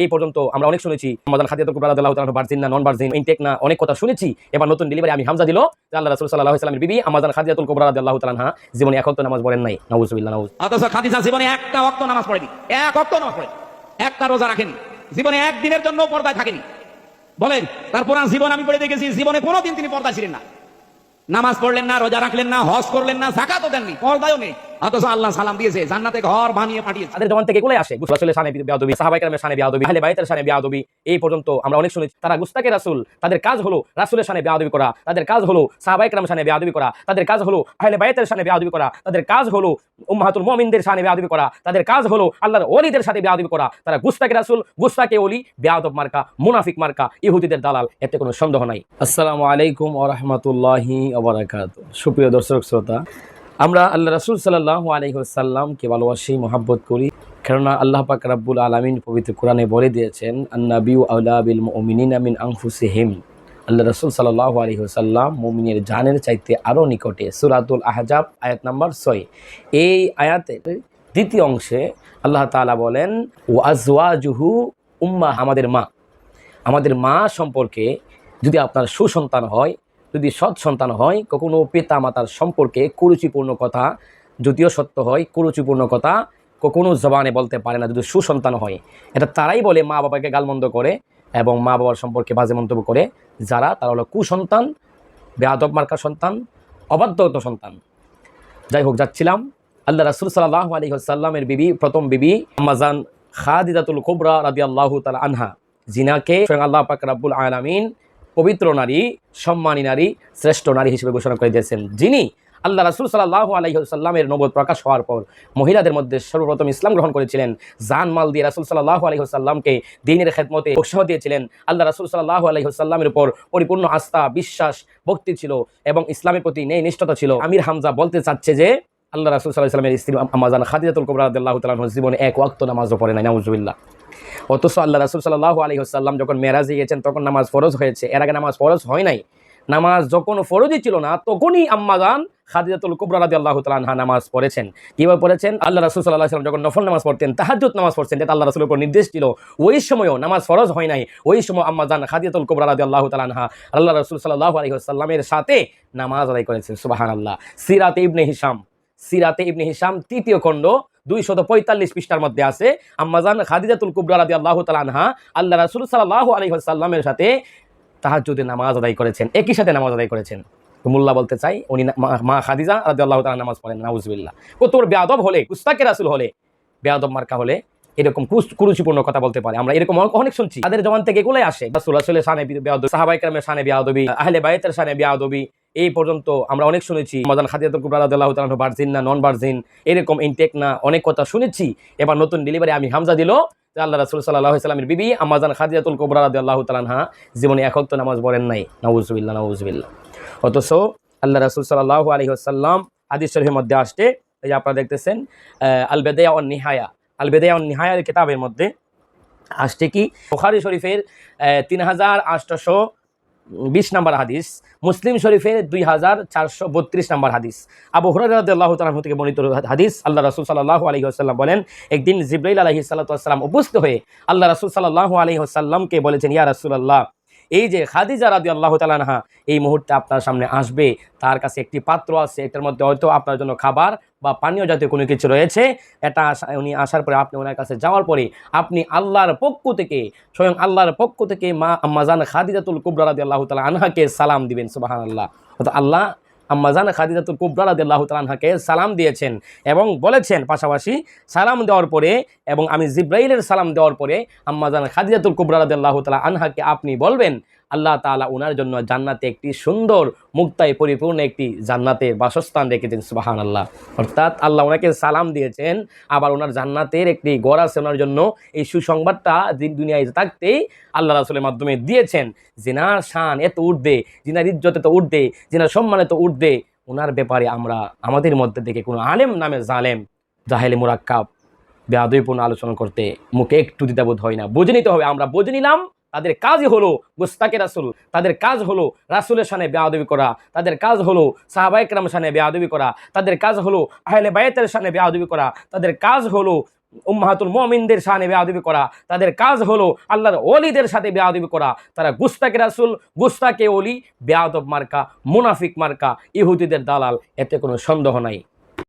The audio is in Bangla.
এই পর্যন্ত আমরা অনেক শুনেছি। তাআলা ভার্জিন না নন ভার্জিন ইনটেক না অনেক কথা শুনেছি। এবার নতুন ডেলিভারি আমি হামজা দিল আল্লাহ বিবি খাদিয়াতুল কুবরা জীবনে তো নামাজ নাই। নাউজ। খাদিজা জীবনে একটা নামাজ পড়েনি। এক নামাজ পড়েনি। একটা রোজা রাখেনি। জীবনে একদিনের জন্য পর্দায় থাকেনি। বলেন তারপর জীবন আমি পড়ে দেখেছি, জীবনে কোনোদিন তিনি পর্দায় ছিলেন না। নামাজ পড়লেন না, রোজা রাখলেন না, হজ করলেন না, জাকাতও দেননি, পর্দায়ও নেই। অথচ আল্লাহ সালাম দিয়েছে জান্নাতে ঘর বানিয়ে পাঠিয়েছে। তাদের জবান থেকে কোলে আসে। রাসূলের শানে বিয়াদবি শানে বিয়াদবি আহলে বাইতের শানে বিয়াদবি এই পর্যন্ত আমরা অনেক শুনেছি। তারা গুস্তাকে রাসূল তাদের কাজ হলো রাসূলের শানে বিয়াদবি করা তাদের কাজ হলো শানে বিয়াদবি করা তাদের কাজ হলো আহলে বাইতের শানে বিয়াদবি করা তাদের কাজ হলো উম্মাহাতুল মুমিনদের শানে বিয়াদবি করা তাদের কাজ হলো আল্লাহর ওলিদের সাথে বিয়াদবি করা। তারা গুস্তাকে রাসূল গুস্তাকে ওলি বিয়াদব মার্কা মুনাফিক মার্কা ইহুদিদের দালাল এতে কোনো সন্দেহ নাই। আসসালামু আলাইকুম ওয়া রাহমাতুল্লাহি ওয়া বারাকাতুহু। সুপ্রিয় দর্শক শ্রোতা আমরা আল্লাহ রাসূল সাল্লাল্লাহু আলাইহি ওয়াসাল্লামকে ভালোবাসি, মহাব্বত করি। কেননা আল্লাহ পাক রাব্বুল আলামিন পবিত্র কোরআনে বলে দিয়েছেন, আন্নাবিউ আউলা বিল মুমিনিনা মিন আনফুসিহিম। আল্লাহ রসুল সাল্লাল্লাহু আলাইহি ওয়াসাল্লাম মুমিনের জানের চাইতে আরও নিকটে, সূরাতুল আহজাব, আয়াত নাম্বার ছয়। এই আয়াতের দ্বিতীয় অংশে আল্লাহ তাআলা বলেন, ওয়া আজওয়াজুহু উম্মাহ, আমাদের মা। আমাদের মা সম্পর্কে যদি আপনার সুসন্তান হয় যদি সৎ সন্তান হয়, কখনো পিতা মাতার সম্পর্কে কুরুচিপূর্ণ কথা, যদিও সত্য হয়, কুরুচিপূর্ণ কথা কখনো জবানে বলতে পারে না, যদি সুসন্তান হয়। এটা তারাই বলে মা বাবাকে গালমন্দ করে এবং মা বাবার সম্পর্কে বাজে মন্তব্য করে, যারা তারা হলো কুসন্তান বেয়াদব মার্কা সন্তান, অবাধ্যত সন্তান। যাই হোক, যাচ্ছিলাম। আল্লাহ রাসুল সাল্লাহ আলী সাল্লামের বিবি, প্রথম বিবি আমাজান খাদিদাতুল কুবরা রাদি আল্লাহ তালা আনহা জিনাকে আল্লাহ পাক রাব্বুল আলামিন পবিত্র নারী, সম্মানী নারী, শ্রেষ্ঠ নারী হিসেবে ঘোষণা করে দিয়েছেন। যিনি আল্লাহ রাসুল সাল্লাহ আলহিহাল্লামের নবদ প্রকাশ হওয়ার পর মহিলাদের মধ্যে সর্বপ্রথম ইসলাম গ্রহণ করেছিলেন। জান মাল দিয়ে রাসুল সাল্লাহ আলহিহাল্লামকে দিনের খেদমতে উৎসাহ দিয়েছিলেন। আল্লাহ রাসুল সাল্লাহ আলহিহাল্লামের উপর পরিপূর্ণ আস্থা, বিশ্বাস, ভক্তি ছিল এবং ইসলামের প্রতি নেই নিষ্ঠতা ছিল। আমির হামজা বলতে চাচ্ছে যে আল্লাহ রাসুল সাল্লাহ সাল্লামের স্ত্রী আমাজান খাদিজাতুল কবরা আল্লাহ তালাহ জীবনে এক ওয়াক্ত নামাজও পড়ে নাই, নাউজুবিল্লাহ। অথচ আল্লাহ রাসুল সাল্লাহ আলী আসাল্লাম যখন মেরাজে গিয়েছেন তখন নামাজ ফরজ হয়েছে। এর আগে নামাজ ফরজ হয় নাই। নামাজ যখন ফরজই ছিল না, তখনই আম্মাজান খাদিজাতুল কুবরা রাদি আল্লাহ তালহা নামাজ পড়েছেন। কীভাবে পড়েছেন? আল্লাহ রাসুল সাল্লাহ সাল্লাম যখন নফল নামাজ পড়তেন তাহাজুত নামাজ পড়ছেন, যেটা আল্লাহ রাসুলের উপর নির্দেশ ছিল, ওই সময়ও নামাজ ফরজ হয় নাই। ওই সময় আম্মাজান খাদিজাতুল কুবরা রাদি আল্লাহ তালহা আল্লাহ রাসুল সাল্লাহ আলী সাল্লামের সাথে নামাজ আদায় করেছেন সুবাহান আল্লাহ সিরাতে ইবনে হিসাম সিরাতে ইবনে হিসাম তৃতীয় খণ্ড, দুইশত পঁয়তাল্লিশ পৃষ্ঠার মধ্যে আছে। আম্মাজান খাদিজাতুল কুবরা রাদি আল্লাহ তালানহা আল্লাহ রাসুল সাল্লাহ আলী সাল্লামের সাথে তাহাজুদে নামাজ আদায় করেছেন, একই সাথে নামাজ আদায় করেছেন। মোল্লা বলতে চাই, উনি মা- খাদিজা রাদি আল্লাহ তালা নামাজ পড়েন নাউজবিল্লা তোর বেয়াদব হলে, কুস্তাকে রাসুল হলে বেয়াদব মার্কা হলে, এরকম কুরুচিপূর্ণ কথা বলতে পারে। আমরা এরকম অনেক- শুনছি। তাদের জবান থেকে এগুলোই আসে। রাসুল আসলে শানে বেয়াদবি সাহাবাই কালামের শানে বেয়াদবি আহলে বাইতের শানে বেয়াদবি এই পর্যন্ত আমরা অনেক শুনেছি। মাদান খাদিয়াতুল কুবরা রাদিয়াল্লাহু তাআলা ভার্জিন না নন ভার্জিন, এরকম ইনটেক না, অনেক কথা শুনেছি। এবার নতুন ডেলিভারি আমি হামজা দিল আল্লাহ রাসূল সাল্লাল্লাহু আলাইহি সাল্লামের বিবি আমাজান খাদিয়াতুল কুবরা রাদিয়াল্লাহু তাআলা আনহা জীবনে এক ওয়াক্ত নামাজ পড়েন নাই। নাউজুবিল্লাহ নাউজুবিল্লাহ। অথচ আল্লাহ রাসূল সাল্লাল্লাহু আলাইহি ওয়াসাল্লাম হাদিস শরীফের মধ্যে আসছে, এই যে আপনারা দেখতেছেন আল বেদায়া ওয়ান নিহায়া। আল বেদায়া ওয়ান নিহায়ার কিতাবের মধ্যে আসছে কি? বুখারী শরীফের তিন হাজার আটশোশো বিশ নম্বর হাদিস, মুসলিম শরীফের দুই হাজার চারশো বত্রিশ নম্বর হাদিস। আবু হুরাহ তালাহ থেকে বর্ণিত হাদিস, আল্লাহ রাসুল সাল্লাহ আলহি আসাল্লাম বলেন, একদিন জিব্রাইল আলহি সাল্লাম উপস্থিত হয়ে আল্লাহ রসুল সাল্লাহ আলহি আসাল্লামকে বলেছেন, ইয়া রাসুল আল্লাহ এই যে খাদিজা রাদি আল্লাহ তালানহা এই মুহূর্তে আপনার সামনে আসবে। তার কাছে একটি পাত্র আছে, এটার মধ্যে হয়তো আপনার জন্য খাবার বা পানীয় জাতীয় কোনো কিছু রয়েছে। এটা উনি আসার পরে আপনি ওনার কাছে যাওয়ার পরে আপনি আল্লাহর পক্ষ থেকে, স্বয়ং আল্লাহর পক্ষ থেকে মা আম্মাজান খাদিজাতুল কুবরা রাদি আল্লাহ তালা আনহাকে সালাম দিবেন সুবাহান আল্লাহ আল্লাহ আম্মাজান খাদিজাতুল কুবরা রাদি আল্লাহ তালাহাকে সালাম দিয়েছেন এবং বলেছেন পাশাপাশি সালাম দেওয়ার পরে এবং আমি জিব্রাইলের সালাম দেওয়ার পরে আম্মাজান খাদিজাতুল কুবরা রাদি আল্লাহ তালা আনহাকে আপনি বলবেন আল্লাহ তাআলা ওনার জন্য জান্নাতে একটি সুন্দর মুক্তায় পরিপূর্ণ একটি জান্নাতে বাসস্থান রেখেছেন সুবাহান আল্লাহ অর্থাৎ আল্লাহ ওনাকে সালাম দিয়েছেন, আবার ওনার জান্নাতের একটি গড় আছে ওনার জন্য। এই সুসংবাদটা দিন দুনিয়ায় থাকতেই আল্লাহ রাসুলের মাধ্যমে দিয়েছেন। জিনার শান এত উর্ধে জিনার ইজ্জত এত উর্ধে জিনার সম্মান এত উর্ধে ওনার ব্যাপারে আমরা, আমাদের মধ্যে থেকে কোনো আলেম নামে জালেম, জাহেলে মুরাক্কাব বেআদবিপূর্ণ আলোচনা করতে মুখে একটু দ্বিধাবোধ হয় না। বুঝে নিতে হবে, আমরা বুঝে নিলাম তাদের কাজ হলো গুস্তাকি রাসুল। তাদের কাজ হলো রাসুলের সানে বেয়াদবি করা। তাদের কাজ হলো সাহাবাইকরাম সানে বেয়াদবি করা। তাদের কাজ হলো আহলে বায়েতের সানে বেয়াদবি করা। তাদের কাজ হলো উম্মাহাতুল মমিনদের সানে বেয়াদবি করা। তাদের কাজ হলো আল্লাহর অলিদের সাথে বেয়াদবি করা। তারা গুস্তাকে রাসুল, গুস্তাকে অলি বেয়াদব মার্কা, মুনাফিক মার্কা, ইহুদিদের দালাল। এতে কোনো সন্দেহ নাই।